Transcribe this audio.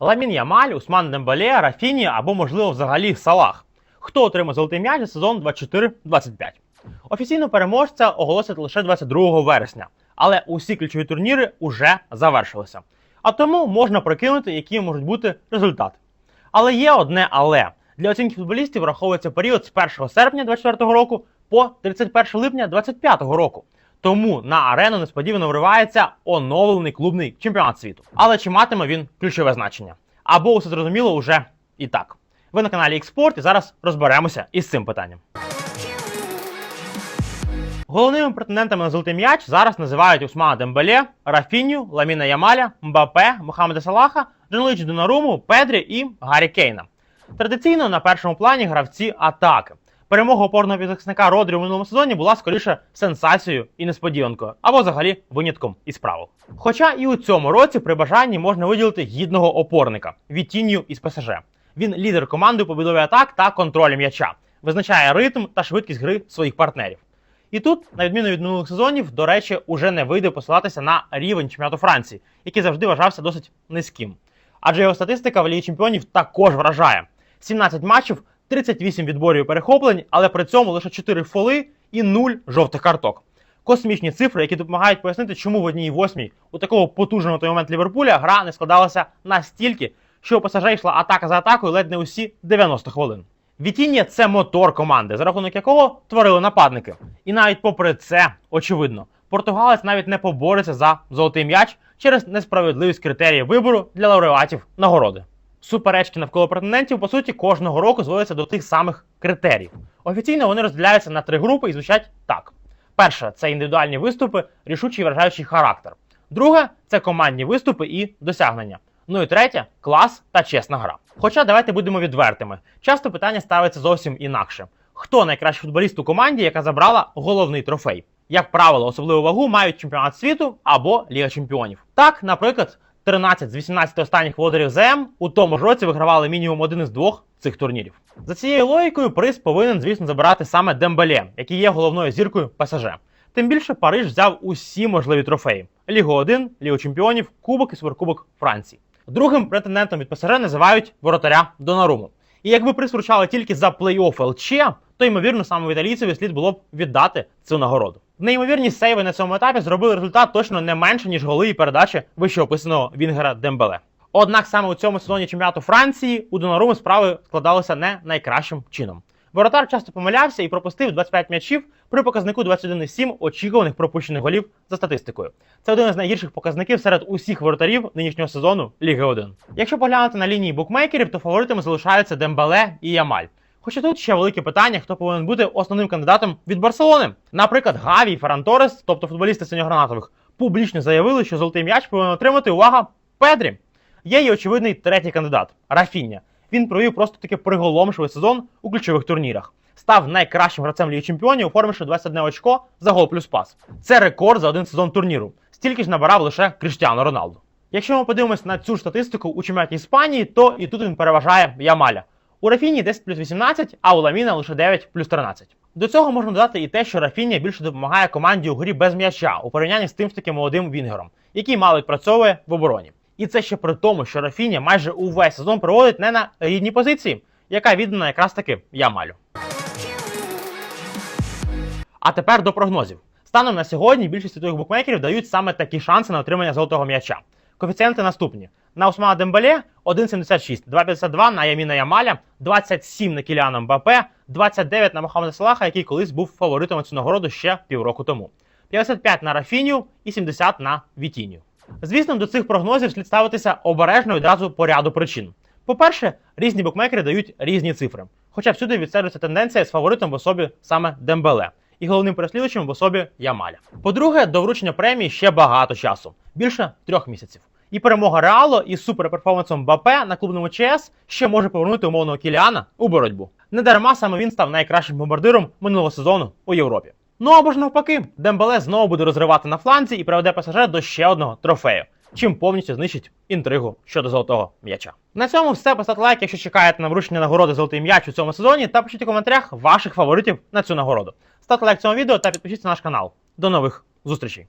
Ламін Ямаль, Усман Дембеле, Рафіні або, можливо, взагалі Салах. Хто отримав золотий м'яч за сезон 24-25? Офіційно переможця оголосять лише 22 вересня, але усі ключові турніри уже завершилися. А тому можна прикинути, які можуть бути результати. Але є одне але. Для оцінки футболістів враховується період з 1 серпня 2024 року по 31 липня 2025 року. Тому на арену несподівано вривається оновлений клубний чемпіонат світу. Але чи матиме він ключове значення? Або усе зрозуміло уже і так. Ви на каналі Експорт і зараз розберемося із цим питанням. Головними претендентами на золотий м'яч зараз називають Усмана Дембеле, Рафіню, Ламіна Ямаля, Мбапе, Мохамеда Салаха, Джанлич Донаруму, Педрі і Гаррі Кейна. Традиційно на першому плані гравці атаки. Перемога опорного підзахисника Родрі у минулому сезоні була скоріше сенсацією і несподіванкою, або взагалі винятком із правил. Хоча і у цьому році при бажанні можна виділити гідного опорника Вітінью із ПСЖ. Він лідер команди у побудові атак та контролі м'яча, визначає ритм та швидкість гри своїх партнерів. І тут, на відміну від минулих сезонів, до речі, уже не вийде посилатися на рівень чемпіонату Франції, який завжди вважався досить низьким. Адже його статистика в Лігі Чемпіонів також вражає: 17 матчів, 38 відборів перехоплень, але при цьому лише 4 фоли і 0 жовтих карток. Космічні цифри, які допомагають пояснити, чому в одній восьмій у такого потужного той момент Ліверпуля гра не складалася настільки, що у пасажа йшла атака за атакою ледь не усі 90 хвилин. Вітіння це мотор команди, за рахунок якого творили нападники. І навіть попри це, очевидно, португалець навіть не побореться за золотий м'яч через несправедливість критеріїв вибору для лауреатів нагороди. Суперечки навколо претендентів, по суті, кожного року зводяться до тих самих критеріїв. Офіційно вони розділяються на три групи і звучать так: перше це індивідуальні виступи, рішучий і вражаючий характер. Друге це командні виступи і досягнення. Ну і третє клас та чесна гра. Хоча давайте будемо відвертими. Часто питання ставиться зовсім інакше: хто найкращий футболіст у команді, яка забрала головний трофей? Як правило, особливу вагу мають чемпіонат світу або Ліга Чемпіонів. Так, наприклад, 13 з 18 останніх володарів ЗМ у тому ж році вигравали мінімум один із двох цих турнірів. За цією логікою, приз повинен, звісно, забирати саме Дембеле, який є головною зіркою ПСЖ. Тим більше Париж взяв усі можливі трофеї: Лігу 1, Лігу Чемпіонів, Кубок і Суперкубок Франції. Другим претендентом від ПСЖ називають воротаря Донаруму. І якби приз вручали тільки за плей-офф ЛЧ, то ймовірно саме в італійцеві слід було б віддати цю нагороду. Неймовірні сейви на цьому етапі зробили результат точно не менше, ніж голи і передачі вищеописаного Вінгера Дембеле. Однак саме у цьому сезоні чемпіонату Франції у Донаруми справи складалися не найкращим чином. Воротар часто помилявся і пропустив 25 м'ячів при показнику 21,7 очікуваних пропущених голів за статистикою. Це один із найгірших показників серед усіх воротарів нинішнього сезону Ліги 1. Якщо поглянути на лінії букмекерів, то фаворитами залишаються Дембеле і Ямаль. Хоча тут ще велике питання, хто повинен бути основним кандидатом від Барселони. Наприклад, Гаві і Ферран Торес, тобто футболісти синьогранатових, публічно заявили, що золотий м'яч повинен отримати увага Педрі. Є і очевидний третій кандидат Рафіння. Він провів просто таки приголомшивий сезон у ключових турнірах. Став найкращим гравцем Ліги Чемпіонів, оформивши 21 очко за гол плюс пас. Це рекорд за один сезон турніру. Стільки ж набирав лише Кріштіано Роналду. Якщо ми подивимось на цю ж статистику у чемпіонаті Іспанії, то і тут він переважає Ямаля. У Рафіні 10 плюс 18, а у Ламіна лише 9 плюс 13. До цього можна додати і те, що Рафіння більше допомагає команді у грі без м'яча у порівнянні з тим ж таки молодим Вінгером, який мало відпрацьовує в обороні. І це ще при тому, що Рафіня майже увесь сезон проводить не на рідній позиції, яка віддана якраз таки Ямалю. А тепер до прогнозів. Станом на сьогодні більшість світових букмекерів дають саме такі шанси на отримання золотого м'яча. Коефіцієнти наступні: на Усмана Дембеле 1,76, 2,52 на Яміна Ямаля, 27 на Кіліана Мбапе, 29 на Мохамеда Салаха, який колись був фаворитом цю нагороду ще півроку тому, 55 на Рафіню і 70 на Вітіню. Звісно, до цих прогнозів слід ставитися обережно і одразу по ряду причин. По-перше, різні букмекери дають різні цифри, хоча всюди відстежується тенденція з фаворитом в особі саме Дембеле і головним переслідувачем в особі Ямаля. По-друге, до вручення премії ще багато часу більше трьох місяців. І перемога Реало із суперперформансом Бапе на клубному ЧС ще може повернути умовного Кіліана у боротьбу. Недарма саме він став найкращим бомбардиром минулого сезону у Європі. Ну або ж навпаки, Дембеле знову буде розривати на фланзі і приведе ПСЖ до ще одного трофею, чим повністю знищить інтригу щодо золотого м'яча. На цьому все. Поставте лайк, якщо чекаєте на вручення нагороди золотий м'яч у цьому сезоні, та пишіть у коментарях ваших фаворитів на цю нагороду. Ставте лайк цьому відео та підпишіться на наш канал. До нових зустрічей!